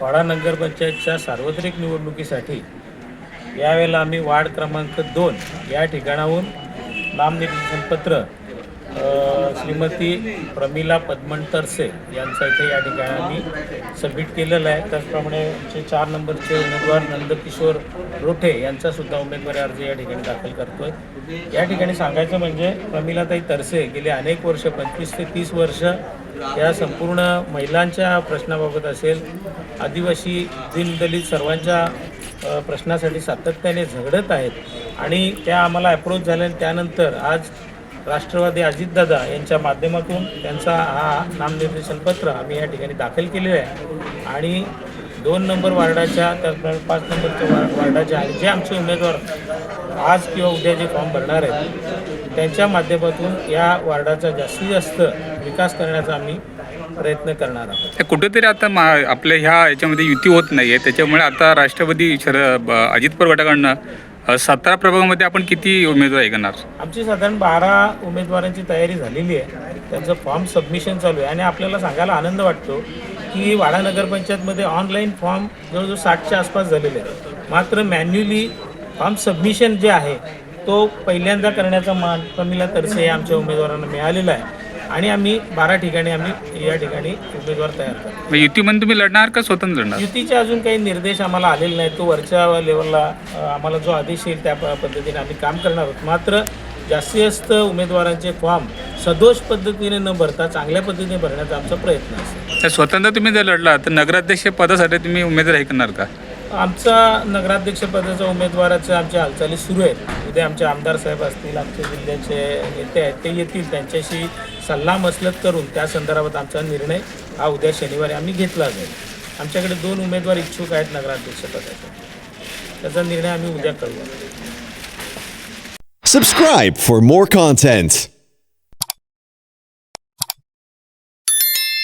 वाडा नगरपंचायतच्या सार्वत्रिक निवडणुकीसाठी यावेळेला आम्ही वार्ड क्रमांक दोन या ठिकाणाहून नामनिर्देशन पत्र श्रीमती प्रमिला पद्मन तरसे यांचा इथे या ठिकाणी आम्ही सबमिट केलेलं आहे. त्याचप्रमाणे आमचे चार नंबरचे उमेदवार नंदकिशोर रोठे यांचासुद्धा उमेदवारी अर्ज या ठिकाणी दाखल करतो आहे या ठिकाणी सांगायचं म्हणजे प्रमिलाताई तरसे गेले अनेक वर्ष पंचवीस ते तीस वर्ष या संपूर्ण महिलांच्या प्रश्नाबाबत असेल. आदिवासी दिनदलित सर्वांच्या प्रश्नासाठी सातत्याने झगडत आहेत आणि त्या आम्हाला अप्रोच झाल्या त्यानंतर आज राष्ट्रवादी अजितदादा यांच्या माध्यमातून त्यांचा हा नामनिर्देशन पत्र आम्ही या ठिकाणी दाखल केलेलं आहे. आणि दोन नंबर वार्डाच्या तर पाच नंबरच्या वा वार्डाच्या आणि जे आमचे उमेदवार आज किंवा उद्या जे फॉर्म भरणार आहेत त्यांच्या माध्यमातून या वार्डाचा जास्तीत जास्त विकास करण्याचा आम्ही प्रयत्न करणार आहोत. कुठेतरी आता मा आपल्या ह्या याच्यामध्ये युती होत नाही आहे त्याच्यामुळे आता राष्ट्रवादी शर ब- अजित पवार गटाकडनं सातारा प्रभागामध्ये आपण किती उमेदवार ऐकणार? आमची साधारण बारा उमेदवारांची तयारी झालेली आहे. त्यांचं फॉर्म सबमिशन चालू आहे. आणि आपल्याला सांगायला आनंद वाटतो की वाडा नगरपंचायतमध्ये ऑनलाईन फॉर्म जवळजवळ साठच्या आसपास झालेले आहेत. मात्र मॅन्युअली फॉर्म सबमिशन जे आहे तो पहिल्यांदा करण्याचा मान प्रमिला तरसे आमच्या उमेदवारांना मिळालेला आहे. आणि आम्ही बारा ठिकाणी आम्ही या ठिकाणी उमेदवार तयार करतो. मग युतीमध्ये तुम्ही लढणार का स्वतंत्र लढणार? युतीचे अजून काही निर्देश आम्हाला आलेले नाहीत. तो वरच्या लेवलला अ, आम्हाला जो आदेश येईल त्या प- पद्धतीने आम्ही काम करणार आहोत. मात्र जास्तीत जास्त उमेदवारांचे फॉर्म सदोष पद्धतीने न भरता चांगल्या पद्धतीने भरण्याचा आमचा प्रयत्न असेल तर स्वतंत्र तुम्ही जर लढला तर नगराध्यक्ष पदासाठी तुम्ही उमेदवार ऐकणार का? आमचा नगराध्यक्षपदाच्या उमेदवाराच्या आमच्या हालचाली सुरू आहेत. उद्या आमचे आमदार साहेब असतील आमचे जिल्ह्याचे नेते आहेत ते येतील. त्यांच्याशी सल्ला मसलत करून त्या संदर्भात आमचा निर्णय हा उद्या शनिवारी आम्ही घेतला जाईल. आमच्याकडे दोन उमेदवार इच्छुक आहेत नगराध्यक्षपदाचा त्याचा निर्णय आम्ही उद्या करूया. Subscribe for more content